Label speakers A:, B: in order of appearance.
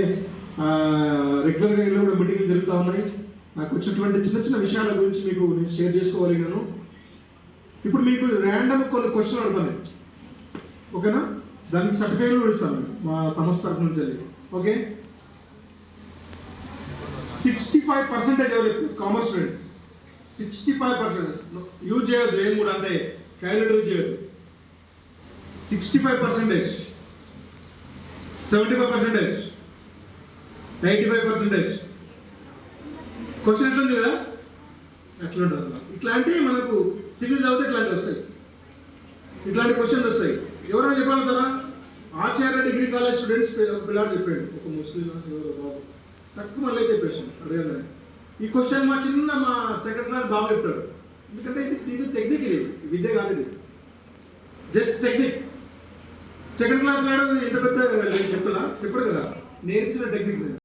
A: ఎందుకంటే రెగ్యులర్గా ఇంట్లో కూడా మీటింగ్లు జరుగుతూ ఉన్నాయి. నాకు వచ్చినటువంటి చిన్న చిన్న విషయాల గురించి మీకు నేను షేర్ చేసుకోగలిగాను ఇప్పుడు మీకు ర్యాండమ్ కొన్ని క్వశ్చన్ అడుగుతాను ఓకేనా దానికి సర్టిఫికేట్లు కూడా ఇస్తాను మా సంస్థ తరఫు నుంచి ఓకే సిక్స్టీ ఫైవ్ పర్సెంటేజ్ ఎవరు commerce students sixty five percent use చేయదు ఏం కూడా అంటే క్యాలిక్యులేటర్ యూజ్ చేయదు sixty five percentage seventy five percentage ninety five percentage question ఎట్లుంది కదా? ఎట్లా ఉంటుంది మనకు సివిల్ చదివితే ఇట్లాంటివి వస్తాయి. ఇట్లాంటి క్వశ్చన్స్ వస్తాయి. ఎవరైనా కదా? ఆచార్య డిగ్రీ కాలేజ్ స్టూడెంట్స్ పిల్లాడు చెప్పాడు. ఒక ముస్లిం ఎవరో బాబు. తక్కువ మళ్ళీ చెప్పేసి అడగదని ఈ క్వశ్చన్ మా చిన్న మా సెకండ్ క్లాస్ బాబు చెప్తాడు ఎందుకంటే ఇది ఇది టెక్నిక్ ఇది. విద్య కాదు ఇది. జస్ట్ టెక్నిక్ సెకండ్ క్లాస్ నాడు ఎంత పెద్ద చెప్పలా చెప్పడు కదా. నేర్చుకున్న టెక్నిక్